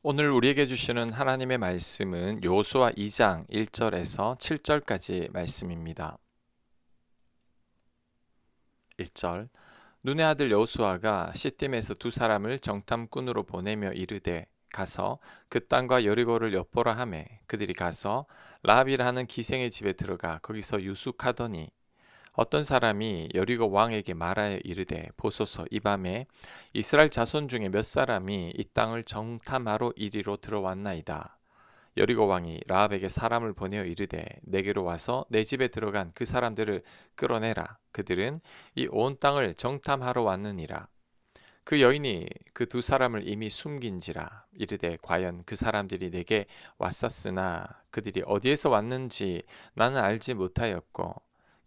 오늘 우리에게 주시는 하나님의 말씀은 요수아 2장 1절에서 7절까지 말씀입니다. 1절 눈의 아들 여수아가 시딤에서 두 사람을 정탐꾼으로 보내며 이르되 가서 그 땅과 여리고를 엿보라 하매 그들이 가서 라합이라는 기생의 집에 들어가 거기서 유숙하더니 어떤 사람이 여리고 왕에게 말하여 이르되 보소서 이 밤에 이스라엘 자손 중에 몇 사람이 이 땅을 정탐하러 이리로 들어왔나이다. 여리고 왕이 라합에게 사람을 보내어 이르되 내게로 와서 내 집에 들어간 그 사람들을 끌어내라. 그들은 이 온 땅을 정탐하러 왔느니라. 그 여인이 그 두 사람을 이미 숨긴지라 이르되 과연 그 사람들이 내게 왔었으나 그들이 어디에서 왔는지 나는 알지 못하였고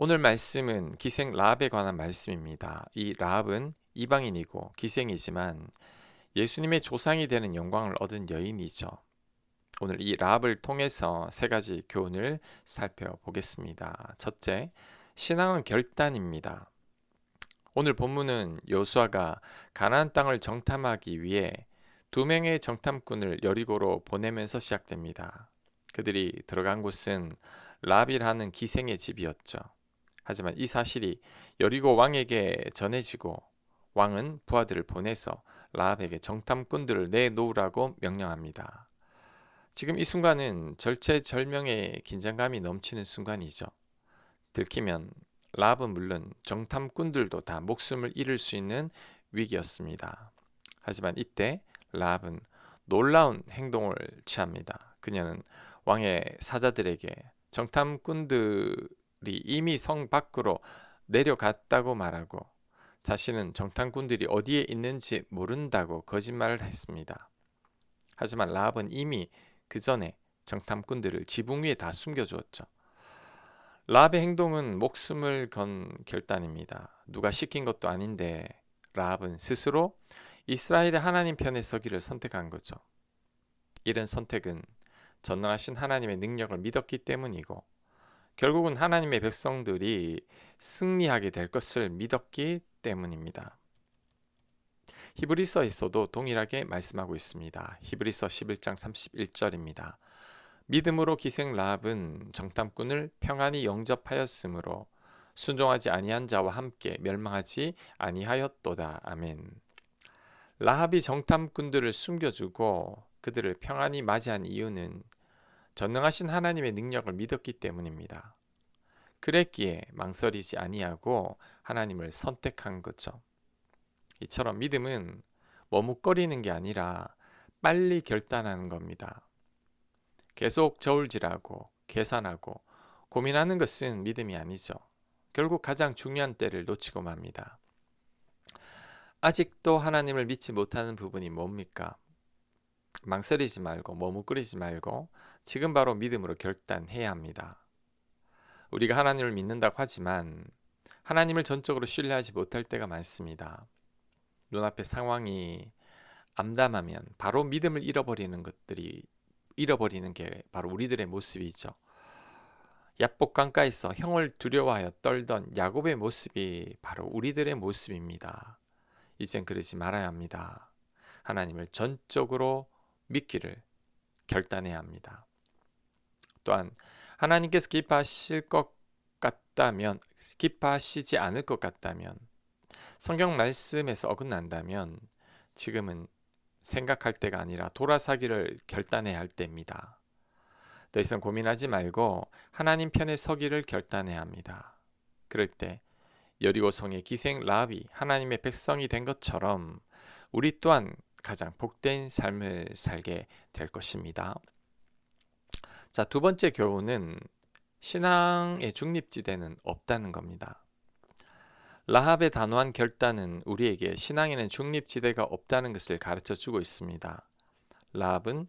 오늘 말씀은 기생 라합에 관한 말씀입니다. 이 라합은 이방인이고 기생이지만 예수님의 조상이 되는 영광을 얻은 여인이죠. 오늘 이 라합을 통해서 세 가지 교훈을 살펴보겠습니다. 첫째, 신앙은 결단입니다. 오늘 본문은 여수아가 가나안 땅을 정탐하기 위해 두 명의 정탐꾼을 여리고로 보내면서 시작됩니다. 그들이 들어간 곳은 라합이라는 기생의 집이었죠. 하지만 이 사실이 여리고 왕에게 전해지고 왕은 부하들을 보내서 라합에게 정탐꾼들을 내놓으라고 명령합니다. 지금 이 순간은 절체절명의 긴장감이 넘치는 순간이죠. 들키면 라합은 물론 정탐꾼들도 다 목숨을 잃을 수 있는 위기였습니다. 하지만 이때 라합은 놀라운 행동을 취합니다. 그녀는 왕의 사자들에게 정탐꾼들 이미 성 밖으로 내려갔다고 말하고 자신은 정탐꾼들이 어디에 있는지 모른다고 거짓말을 했습니다. 하지만 라합은 이미 그 전에 정탐꾼들을 지붕 위에 다 숨겨주었죠. 라합의 행동은 목숨을 건 결단입니다. 누가 시킨 것도 아닌데 라합은 스스로 이스라엘의 하나님 편에 서기를 선택한 거죠. 이런 선택은 전능하신 하나님의 능력을 믿었기 때문이고 결국은 하나님의 백성들이 승리하게 될 것을 믿었기 때문입니다. 히브리서에서도 동일하게 말씀하고 있습니다. 히브리서 11장 31절입니다. 믿음으로 기생 라합은 정탐꾼을 평안히 영접하였으므로 순종하지 아니한 자와 함께 멸망하지 아니하였도다. 아멘. 라합이 정탐꾼들을 숨겨주고 그들을 평안히 맞이한 이유는 전능하신 하나님의 능력을 믿었기 때문입니다. 그랬기에 망설이지 아니하고 하나님을 선택한 거죠. 이처럼 믿음은 머뭇거리는 게 아니라 빨리 결단하는 겁니다. 계속 저울질하고 계산하고 고민하는 것은 믿음이 아니죠. 결국 가장 중요한 때를 놓치고 맙니다. 아직도 하나님을 믿지 못하는 부분이 뭡니까? 망설이지 말고 머뭇거리지 말고 지금 바로 믿음으로 결단해야 합니다. 우리가 하나님을 믿는다고 하지만 하나님을 전적으로 신뢰하지 못할 때가 많습니다. 눈앞의 상황이 암담하면 바로 믿음을 잃어버리는 것들이 잃어버리는 게 바로 우리들의 모습이죠. 야복 강가에서 형을 두려워하여 떨던 야곱의 모습이 바로 우리들의 모습입니다. 이젠 그러지 말아야 합니다. 하나님을 전적으로 믿기를 결단해야 합니다. 또한 하나님께서 기뻐하실 것 같다면 기뻐하시지 않을 것 같다면 성경 말씀에서 어긋난다면 지금은 생각할 때가 아니라 돌아서기를 결단해야 할 때입니다. 더 이상 고민하지 말고 하나님 편에 서기를 결단해야 합니다. 그럴 때 여리고성의 기생 라합이 하나님의 백성이 된 것처럼 우리 또한 가장 복된 삶을 살게 될 것입니다. 자, 두 번째 교훈은 신앙의 중립지대는 없다는 겁니다. 라합의 단호한 결단은 우리에게 신앙에는 중립지대가 없다는 것을 가르쳐 주고 있습니다. 라합은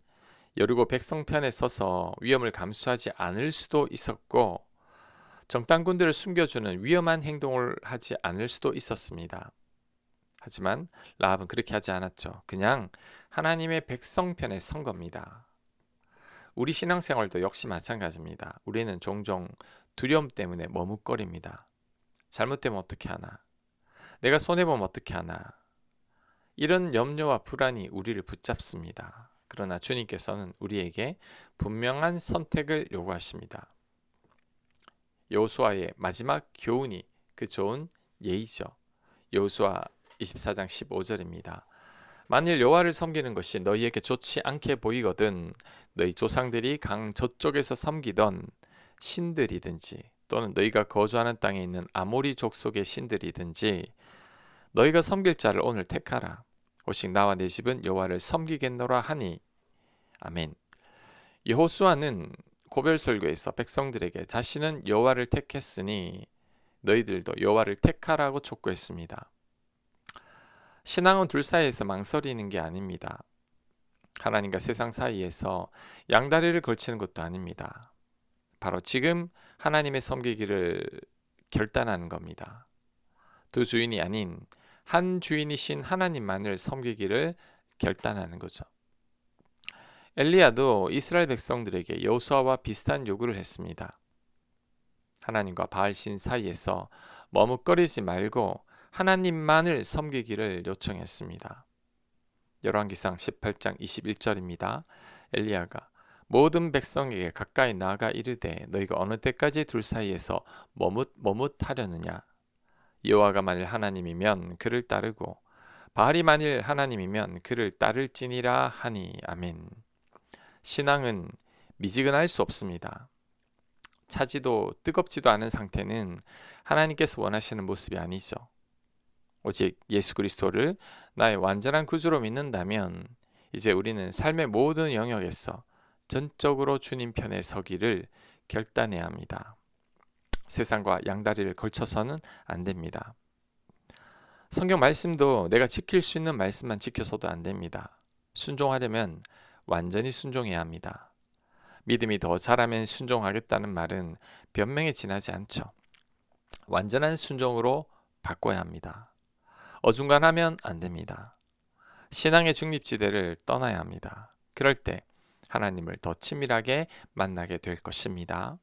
여리고 백성 편에 서서 위험을 감수하지 않을 수도 있었고 정탐꾼들을 숨겨주는 위험한 행동을 하지 않을 수도 있었습니다. 하지만 라합은 그렇게 하지 않았죠. 그냥 하나님의 백성 편에 선 겁니다. 우리 신앙생활도 역시 마찬가지입니다. 우리는 종종 두려움 때문에 머뭇거립니다. 잘못되면 어떻게 하나? 내가 손해보면 어떻게 하나? 이런 염려와 불안이 우리를 붙잡습니다. 그러나 주님께서는 우리에게 분명한 선택을 요구하십니다. 여호수아의 마지막 교훈이 그 좋은 예의죠. 여호수아 24장 15절입니다. 만일 여호와를 섬기는 것이 너희에게 좋지 않게 보이거든 너희 조상들이 강 저쪽에서 섬기던 신들이든지 또는 너희가 거주하는 땅에 있는 아모리 족속의 신들이든지 너희가 섬길 자를 오늘 택하라 오직 나와 내 집은 여호와를 섬기겠노라 하니 아멘. 여호수아는 고별 설교에서 백성들에게 자신은 여호와를 택했으니 너희들도 여호와를 택하라고 촉구했습니다. 신앙은 둘 사이에서 망설이는 게 아닙니다. 하나님과 세상 사이에서 양다리를 걸치는 것도 아닙니다. 바로 지금 하나님의 섬기기를 결단하는 겁니다. 두 주인이 아닌 한 주인이신 하나님만을 섬기기를 결단하는 거죠. 엘리야도 이스라엘 백성들에게 여호수아와 비슷한 요구를 했습니다. 하나님과 바알신 사이에서 머뭇거리지 말고 하나님만을 섬기기를 요청했습니다. 열왕기상 18장 21절입니다. 엘리야가 모든 백성에게 가까이 나아가 이르되 너희가 어느 때까지 둘 사이에서 머뭇 머뭇하려느냐 여호와가 만일 하나님이면 그를 따르고 바알이 만일 하나님이면 그를 따를지니라 하니 아멘. 신앙은 미지근할 수 없습니다. 차지도 뜨겁지도 않은 상태는 하나님께서 원하시는 모습이 아니죠. 오직 예수 그리스도를 나의 완전한 구주로 믿는다면 이제 우리는 삶의 모든 영역에서 전적으로 주님 편에 서기를 결단해야 합니다. 세상과 양다리를 걸쳐서는 안 됩니다. 성경 말씀도 내가 지킬 수 있는 말씀만 지켜서도 안 됩니다. 순종하려면 완전히 순종해야 합니다. 믿음이 더 자라면 순종하겠다는 말은 변명에 지나지 않죠. 완전한 순종으로 바꿔야 합니다. 어중간하면 안 됩니다. 신앙의 중립지대를 떠나야 합니다. 그럴 때 하나님을 더 친밀하게 만나게 될 것입니다.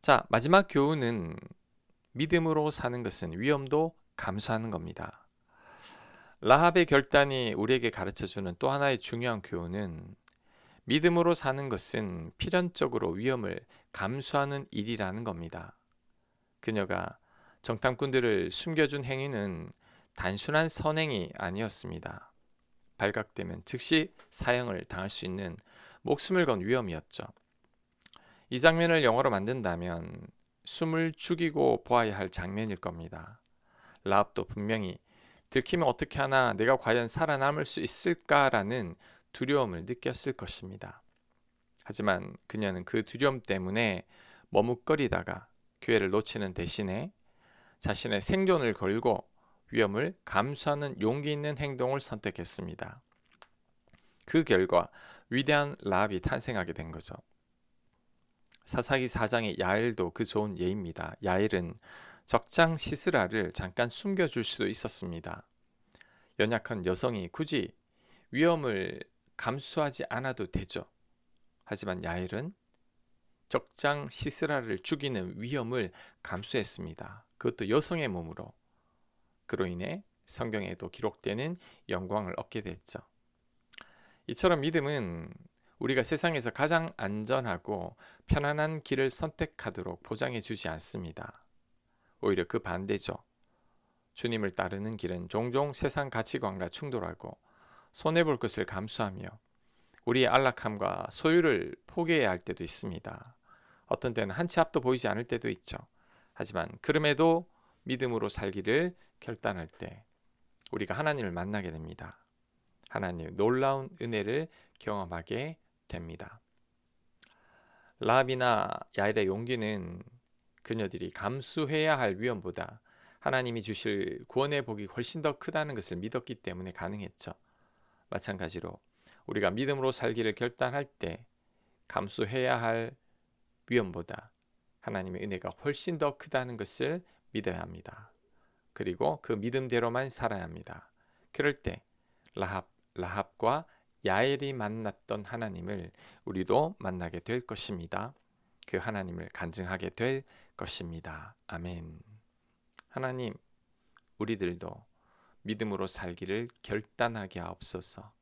자, 마지막 교훈은 믿음으로 사는 것은 위험도 감수하는 겁니다. 라합의 결단이 우리에게 가르쳐 주는 또 하나의 중요한 교훈은 믿음으로 사는 것은 필연적으로 위험을 감수하는 일이라는 겁니다. 그녀가 정탐꾼들을 숨겨준 행위는 단순한 선행이 아니었습니다. 발각되면 즉시 사형을 당할 수 있는 목숨을 건 위험이었죠. 이 장면을 영어로 만든다면 숨을 죽이고 보아야 할 장면일 겁니다. 라합도 분명히 들키면 어떻게 하나 내가 과연 살아남을 수 있을까라는 두려움을 느꼈을 것입니다. 하지만 그녀는 그 두려움 때문에 머뭇거리다가 기회를 놓치는 대신에 자신의 생존을 걸고 위험을 감수하는 용기 있는 행동을 선택했습니다. 그 결과 위대한 라합이 탄생하게 된 거죠. 사사기 4장의 야엘도 그 좋은 예입니다. 야엘은 적장 시스라를 잠깐 숨겨줄 수도 있었습니다. 연약한 여성이 굳이 위험을 감수하지 않아도 되죠. 하지만 야엘은 적장 시스라를 죽이는 위험을 감수했습니다. 그것도 여성의 몸으로. 그로 인해 성경에도 기록되는 영광을 얻게 됐죠. 이처럼 믿음은 우리가 세상에서 가장 안전하고 편안한 길을 선택하도록 보장해 주지 않습니다. 오히려 그 반대죠. 주님을 따르는 길은 종종 세상 가치관과 충돌하고 손해볼 것을 감수하며 우리의 안락함과 소유를 포기해야 할 때도 있습니다. 어떤 때는 한 치 앞도 보이지 않을 때도 있죠. 하지만 그럼에도 믿음으로 살기를 결단할 때 우리가 하나님을 만나게 됩니다. 하나님 놀라운 은혜를 경험하게 됩니다. 라합이나 야일의 용기는 그녀들이 감수해야 할 위험보다 하나님이 주실 구원의 복이 훨씬 더 크다는 것을 믿었기 때문에 가능했죠. 마찬가지로 우리가 믿음으로 살기를 결단할 때 감수해야 할 위험보다 하나님의 은혜가 훨씬 더 크다는 것을 믿어야 합니다. 그리고 그 믿음대로만 살아야 합니다. 그럴 때 라합 라합과 야엘이 만났던 하나님을 우리도 만나게 될 것입니다. 그 하나님을 간증하게 될 것입니다. 아멘. 하나님, 우리들도 믿음으로 살기를 결단하게 하옵소서.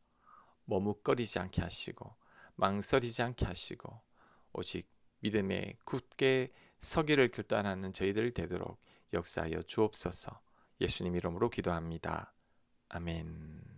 머뭇거리지 않게 하시고 망설이지 않게 하시고 오직 믿음에 굳게 서기를 결단하는 저희들 되도록 역사하여 주옵소서. 예수님 이름으로 기도합니다. 아멘.